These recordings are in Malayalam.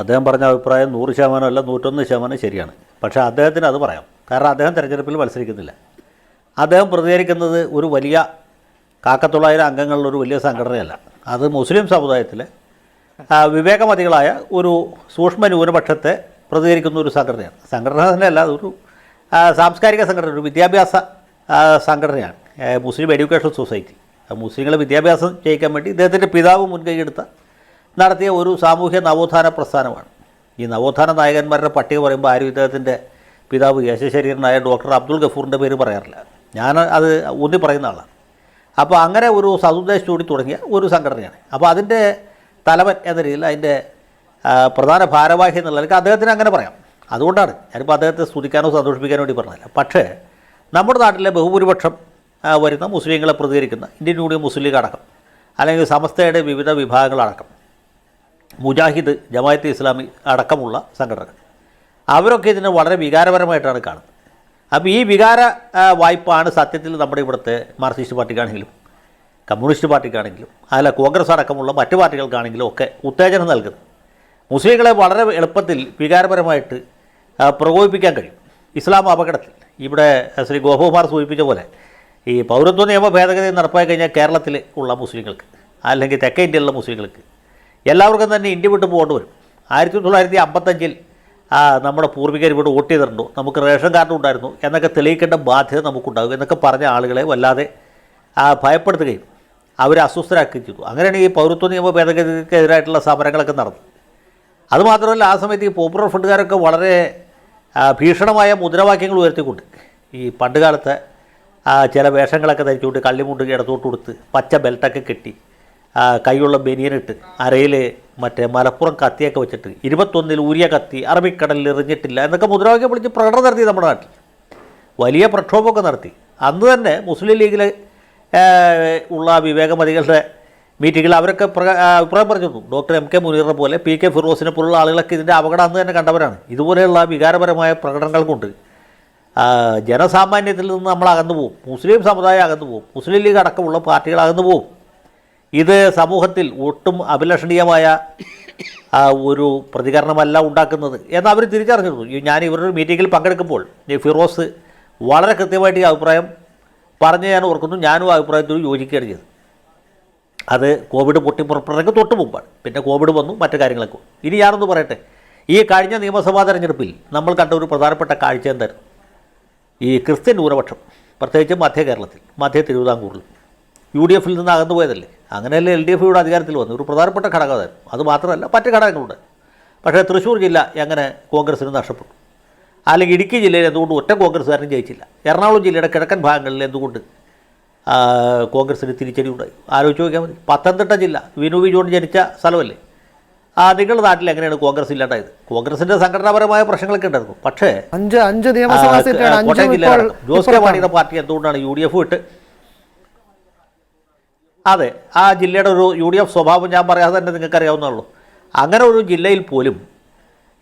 അദ്ദേഹം പറഞ്ഞ അഭിപ്രായം നൂറ് ശതമാനം അല്ല നൂറ്റൊന്ന് ശതമാനം ശരിയാണ്. പക്ഷേ അദ്ദേഹത്തിന് അത് പറയാം. കാരണം അദ്ദേഹം തിരഞ്ഞെടുപ്പിൽ മത്സരിക്കുന്നില്ല. അദ്ദേഹം പ്രതികരിക്കുന്നത് ഒരു വലിയ കാക്കത്തൊള്ളായിരം അംഗങ്ങളുള്ള ഒരു വലിയ സംഘടനയല്ല. അത് മുസ്ലിം സമുദായത്തിലെ വിവേകമതികളായ ഒരു സൂക്ഷ്മ ന്യൂനപക്ഷത്തെ പ്രതികരിക്കുന്ന ഒരു സംഘടനയാണ്. സംഘടന തന്നെയല്ല അതൊരു സാംസ്കാരിക സംഘടന ഒരു വിദ്യാഭ്യാസ സംഘടനയാണ്. Muslim education society. മുസ്ലിങ്ങളെ വിദ്യാഭ്യാസം ചെയ്യിക്കാൻ വേണ്ടി ഇദ്ദേഹത്തിന്റെ പിതാവ് മുൻകൈയെടുത്ത നടത്തിയ ഒരു സാമൂഹ്യ നവോത്ഥാന പ്രസ്ഥാനമാണ്. ഈ നവോത്ഥാന നായകന്മാരുടെ പട്ടിക പറയുമ്പോൾ ആരും ഇദ്ദേഹത്തിന്റെ പിതാവ് യശശരീരനായ ഡോക്ടർ അബ്ദുൾ ഗഫൂറിന്റെ പേര് പറയാറില്ല. ഞാൻ അത് ഊന്നി പറയുന്ന ആളാണ്. അപ്പോൾ അങ്ങനെ ഒരു സതുദ്ദേശത്തോടി തുടങ്ങിയ ഒരു സംഘടനയാണ്. അപ്പോൾ അതിന്റെ തലവൻ എന്ന രീതിയിൽ അതിന്റെ പ്രധാന ഭാരവാഹി എന്നുള്ള എനിക്ക് അദ്ദേഹത്തിന് അങ്ങനെ പറയാം. അതുകൊണ്ടാണ് ഞാനിപ്പോൾ അദ്ദേഹത്തെ സ്തുതിക്കാനോ സന്തോഷിപ്പിക്കാനോ വേണ്ടി പറഞ്ഞില്ല പക്ഷേ നമ്മുടെ നാട്ടിലെ ബഹുഭൂരിപക്ഷം വരുന്ന മുസ്ലിങ്ങളെ പ്രതികരിക്കുന്ന ഇന്ത്യൻ യൂണിയൻ മുസ്ലിം ലീഗ് അടക്കം അല്ലെങ്കിൽ സമസ്തയുടെ വിവിധ വിഭാഗങ്ങളടക്കം മുജാഹിദ് ജമായത്ത് ഇസ്ലാമി അടക്കമുള്ള സംഘടനകൾ. അവരൊക്കെ ഇതിനെ വളരെ വികാരപരമായിട്ടാണ് കാണുന്നത്. അപ്പോൾ ഈ വികാര വായ്പാണ് സത്യത്തിൽ നമ്മുടെ ഇവിടുത്തെ മാർക്സിസ്റ്റ് പാർട്ടിക്കാണെങ്കിലും കമ്മ്യൂണിസ്റ്റ് പാർട്ടിക്കാണെങ്കിലും അല്ല കോൺഗ്രസ് അടക്കമുള്ള മറ്റു പാർട്ടികൾക്കാണെങ്കിലും ഒക്കെ ഉത്തേജനം നൽകുന്നത്. മുസ്ലിങ്ങളെ വളരെ എളുപ്പത്തിൽ വികാരപരമായിട്ട് പ്രകോപിപ്പിക്കാൻ കഴിയും. ഇസ്ലാം അപകടത്തിൽ. ഇവിടെ ശ്രീ ഗോപകുമാർ സൂചിപ്പിച്ച പോലെ ഈ പൗരത്വ നിയമ ഭേദഗതി നടപ്പാക്കി കഴിഞ്ഞാൽ കേരളത്തിൽ ഉള്ള മുസ്ലിങ്ങൾക്ക് അല്ലെങ്കിൽ തെക്കേ ഇന്ത്യയിലുള്ള മുസ്ലിങ്ങൾക്ക് എല്ലാവർക്കും തന്നെ ഇന്ത്യ വിട്ട് പോകേണ്ടി വരും. ആയിരത്തി തൊള്ളായിരത്തി അമ്പത്തഞ്ചിൽ നമ്മുടെ പൂർവികർ ഇവിടെ വോട്ട് ചെയ്തിട്ടുണ്ടോ? നമുക്ക് റേഷൻ കാർഡ് ഉണ്ടായിരുന്നു എന്നൊക്കെ തെളിയിക്കേണ്ട ബാധ്യത നമുക്കുണ്ടാകും എന്നൊക്കെ പറഞ്ഞ ആളുകളെ വല്ലാതെ ഭയപ്പെടുത്തുകയും അവരെ അസ്വസ്ഥരാക്കുകയും ചെയ്തു. അങ്ങനെയാണ് ഈ പൗരത്വ നിയമ ഭേദഗതിക്കെതിരായിട്ടുള്ള സമരങ്ങളൊക്കെ നടന്നു അതുമാത്രമല്ല ആ സമയത്ത് ഈ പോപ്പുലർ ഫണ്ടുകാരൊക്കെ വളരെ ഭീഷണമായ മുദ്രാവാക്യങ്ങൾ ഉയർത്തിക്കൊണ്ട് ഈ പണ്ടുകാലത്തെ ചില വേഷങ്ങളൊക്കെ ധരിച്ചുകൊണ്ട് കള്ളിമുണ്ട് ഇടത്തോട്ട് കൊടുത്ത് പച്ച ബെൽറ്റൊക്കെ കെട്ടി കൈയുള്ള ബനിയനിട്ട് അരയിൽ മറ്റേ മലപ്പുറം കത്തിയൊക്കെ വെച്ചിട്ട് ഇരുപത്തൊന്നിൽ ഊരിയ കത്തി അറബിക്കടലിൽ എറിഞ്ഞിട്ടില്ല എന്നൊക്കെ മുദ്രാവാക്യം വിളിച്ച് പ്രകടനം നടത്തി നമ്മുടെ നാട്ടിൽ. വലിയ പ്രക്ഷോഭമൊക്കെ നടത്തി. അന്ന് തന്നെ മുസ്ലിം ലീഗിലെ ഉള്ള വിവേകമതികളുടെ മീറ്റിങ്ങിൽ അവരൊക്കെ അഭിപ്രായം പറഞ്ഞിരുന്നു. ഡോക്ടർ എം കെ മുനീറിനെ പോലെ പി കെ ഫിറോസിനെ പോലുള്ള ആളുകളൊക്കെ ഇതിന്റെ അപകടം അന്ന് തന്നെ കണ്ടവരാണ്. ഇതുപോലെയുള്ള വികാരപരമായ പ്രകടനങ്ങൾ കൊണ്ട് ജനസാമാന്യത്തിൽ നിന്ന് നമ്മൾ അകന്നു പോകും മുസ്ലിം സമുദായം അകന്നു പോകും മുസ്ലിം ലീഗ് അടക്കമുള്ള പാർട്ടികൾ അകന്നു പോകും ഇത് സമൂഹത്തിൽ ഒട്ടും അഭിലഷണീയമായ ഒരു പ്രതികരണമല്ല ഉണ്ടാക്കുന്നത്. എന്ന് അവർ തിരിച്ചറിഞ്ഞിരുന്നു. ഞാൻ ഇവരുടെ മീറ്റിങ്ങിൽ പങ്കെടുക്കുമ്പോൾ ഫിറോസ് വളരെ കൃത്യമായിട്ട് ഈ അഭിപ്രായം പറഞ്ഞ് ഞാൻ ഓർക്കുന്നു. ഞാനും അഭിപ്രായത്തോട് യോജിക്കുകയാണ് ചെയ്തത്. അത് കോവിഡ് പൊട്ടിപ്പുറപ്പെടുന്നതിന് തൊട്ട് മുമ്പാണ്. പിന്നെ കോവിഡ് വന്നു മറ്റു കാര്യങ്ങളൊക്കെ. ഇനി ഞാനൊന്ന് പറയട്ടെ. ഈ കഴിഞ്ഞ നിയമസഭാ തെരഞ്ഞെടുപ്പിൽ നമ്മൾ കണ്ട ഒരു പ്രധാനപ്പെട്ട കാഴ്ച എന്തായിരുന്നു? ഈ ക്രിസ്ത്യൻ ന്യൂനപക്ഷം പ്രത്യേകിച്ച് മധ്യ കേരളത്തിൽ മധ്യ തിരുവിതാംകൂറിൽ. യു ഡി എഫിൽ നിന്ന് അകന്നു പോയതല്ലേ? അങ്ങനെയല്ലേ എൽ ഡി എഫ് ഇവിടെ അധികാരത്തിൽ വന്നു. ഒരു പ്രധാനപ്പെട്ട ഘടകമായിരുന്നു അത്. മാത്രമല്ല മറ്റ് ഘടകങ്ങളുണ്ട്. പക്ഷേ തൃശ്ശൂർ ജില്ല എങ്ങനെ കോൺഗ്രസ്സിന് നഷ്ടപ്പെട്ടു? അല്ലെങ്കിൽ ഇടുക്കി ജില്ലയിൽ എന്തുകൊണ്ട് ഒറ്റ കോൺഗ്രസ്സുകാരനും ജയിച്ചില്ല? എറണാകുളം ജില്ലയുടെ കിഴക്കൻ ഭാഗങ്ങളിൽ എന്തുകൊണ്ട് കോൺഗ്രസ്സിന് തിരിച്ചടി ഉണ്ടായി? ആലോചിച്ച് നോക്കിയാൽ മതി. പത്തനംതിട്ട ജില്ല വിനു വിജോൺ ജനിച്ച സ്ഥലമല്ലേ? ആ നിങ്ങളുടെ നാട്ടിൽ എങ്ങനെയാണ് കോൺഗ്രസ് ഇല്ലാണ്ടായത്? കോൺഗ്രസിന്റെ സംഘടനാപരമായ പ്രശ്നങ്ങളൊക്കെ ഉണ്ടായിരുന്നു. പക്ഷേ അഞ്ച് അഞ്ച് നിയമസഭാ കോട്ടയം. ജോസ് കെ മാണിയുടെ പാർട്ടി എന്തുകൊണ്ടാണ് യു ഡി എഫ് വിട്ട് അതെ ആ ജില്ലയുടെ ഒരു യു ഡി എഫ് സ്വഭാവം ഞാൻ പറയാതെ തന്നെ നിങ്ങൾക്ക് അറിയാവുന്നതാണല്ലോ അങ്ങനെ ഒരു ജില്ലയിൽ പോലും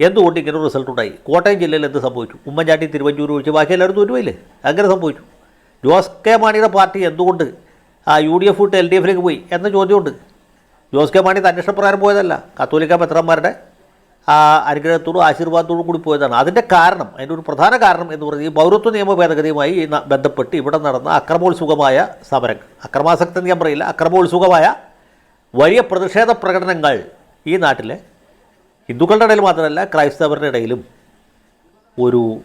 എന്തുകൊണ്ട് ഇങ്ങനെ റിസൾട്ട് ഉണ്ടായി? കോട്ടയം ജില്ലയിൽ എന്ത് സംഭവിച്ചു? ഉമ്മൻചാണ്ടി തിരുവഞ്ചൂർ ഒഴിച്ച് ബാക്കി എല്ലാവരും തോറ്റുപോയില്ലേ അങ്ങനെ സംഭവിച്ചു. ജോസ് കെ മാണിയുടെ പാർട്ടി എന്തുകൊണ്ട് ആ യു ഡി എഫ് വിട്ട് എൽ ഡി എഫിലേക്ക് പോയി എന്ന ചോദ്യമുണ്ട്. ജോസ് കെ മാണി തന്നെ ഇഷ്ടപ്രകാരം പോയതല്ല. കത്തോലിക്ക മെത്രന്മാരുടെ ആ അനുഗ്രഹത്തോടും ആശീർവാദത്തോടും കൂടി പോയതാണ്. അതിന്റെ കാരണം അതിന്റെ ഒരു പ്രധാന കാരണം എന്ന് പറഞ്ഞാൽ ഈ പൗരത്വ നിയമ ഭേദഗതിയുമായി ബന്ധപ്പെട്ട് ഇവിടെ നടന്ന അക്രമോത്സുകമായ സമരങ്ങൾ. അക്രമാസക്തി ഞാൻ പറയില്ല. അക്രമോത്സുകമായ വലിയ പ്രതിഷേധ പ്രകടനങ്ങൾ ഈ നാട്ടിലെ ഹിന്ദുക്കളുടെ ഇടയിൽ മാത്രമല്ല ക്രൈസ്തവരുടെ ഇടയിലും ഒരു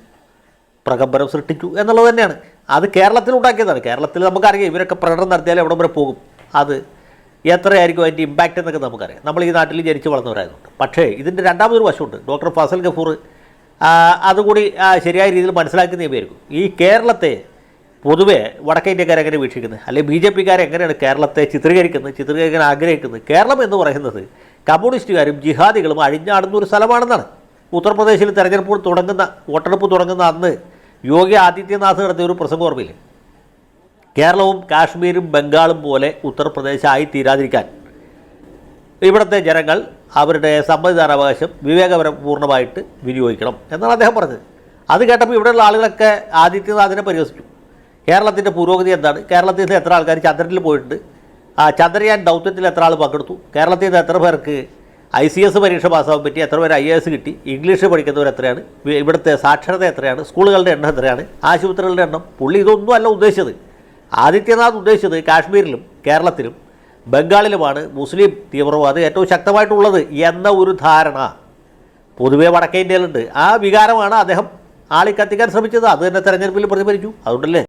പ്രകമ്പനം സൃഷ്ടിച്ചു എന്നുള്ളത് തന്നെയാണ്. അത് കേരളത്തിൽ ഉണ്ടാക്കിയതാണ്. കേരളത്തിൽ നമുക്കറിയാം ഇവരൊക്കെ പ്രകടനം നടത്തിയാൽ എവിടെ വരെ പോകും. അത് എത്രയായിരിക്കും അതിന്റെ ഇമ്പാക്റ്റ് എന്നൊക്കെ നമുക്കറിയാം. നമ്മൾ ഈ നാട്ടിൽ ജനിച്ച് വളർന്നവരായതുകൊണ്ട്. പക്ഷേ ഇതിന്റെ രണ്ടാമതൊരു വശമുണ്ട്. ഡോക്ടർ ഫസൽ ഗഫൂർ അതുകൂടി ശരിയായ രീതിയിൽ മനസ്സിലാക്കി ഈ കേരളത്തെ പൊതുവേ വടക്കേ ഇന്ത്യക്കാരെ എങ്ങനെ വീക്ഷിക്കുന്നത്? അല്ലെങ്കിൽ ബി ജെ പിക്കാരെ എങ്ങനെയാണ് കേരളത്തെ ചിത്രീകരിക്കുന്നത് ചിത്രീകരിക്കാൻ ആഗ്രഹിക്കുന്നത്? കേരളം എന്ന് പറയുന്നത് കമ്മ്യൂണിസ്റ്റുകാരും ജിഹാദികളും അഴിഞ്ഞാടുന്ന ഒരു സ്ഥലമാണെന്നാണ്. ഉത്തർപ്രദേശിൽ തെരഞ്ഞെടുപ്പ് തുടങ്ങുന്ന വോട്ടെടുപ്പ് തുടങ്ങുന്ന അന്ന് യോഗി ആദിത്യനാഥ് നടത്തിയ ഒരു പ്രസംഗം ഓർമ്മയില്ലേ? കേരളവും കാശ്മീരും ബംഗാളും പോലെ ഉത്തർപ്രദേശ് ആയി തീരാതിരിക്കാൻ. ഇവിടുത്തെ ജനങ്ങൾ അവരുടെ സമ്മതിദാനാവകാശം വിവേകപരപൂർണമായിട്ട് വിനിയോഗിക്കണം എന്നാണ് അദ്ദേഹം പറഞ്ഞത്. അത് കേട്ടപ്പോൾ ഇവിടെയുള്ള ആളുകളൊക്കെ ആദിത്യനാഥിനെ പരിഹസിച്ചു. കേരളത്തിന്റെ പുരോഗതി എന്താണ്? കേരളത്തിൽ നിന്ന് എത്ര ആൾക്കാർ ചന്ദ്രനിൽ പോയിട്ടുണ്ട്? ആ ചന്ദ്രയാൻ ദൗത്യത്തിൽ എത്ര ആൾ പങ്കെടുത്തു? കേരളത്തിൽ നിന്ന് എത്ര പേർക്ക് ഐ സി എസ് പരീക്ഷ പാസ്സാവാൻ പറ്റി? എത്ര പേര് ഐ എ എസ് കിട്ടി? ഇംഗ്ലീഷ് പഠിക്കുന്നവർ എത്രയാണ്? ഇവിടുത്തെ സാക്ഷരത എത്രയാണ്? സ്കൂളുകളുടെ എണ്ണം എത്രയാണ്? ആശുപത്രികളുടെ എണ്ണം? പുള്ളി ഇതൊന്നും അല്ല ഉദ്ദേശിച്ചത്. ആദിത്യനാഥ് ഉദ്ദേശിച്ചത് കാശ്മീരിലും കേരളത്തിലും ബംഗാളിലുമാണ് മുസ്ലിം തീവ്രവാദം ഏറ്റവും ശക്തമായിട്ടുള്ളത് എന്ന ഒരു ധാരണ. പൊതുവേ വടക്കേ ഇന്ത്യയിലുണ്ട്. ആ വികാരമാണ് അദ്ദേഹം ആളിക്കത്തിക്കാൻ ശ്രമിച്ചത്. അത് തന്നെ തെരഞ്ഞെടുപ്പിൽ പ്രതിഫലിച്ചു. അതുകൊണ്ടല്ലേ?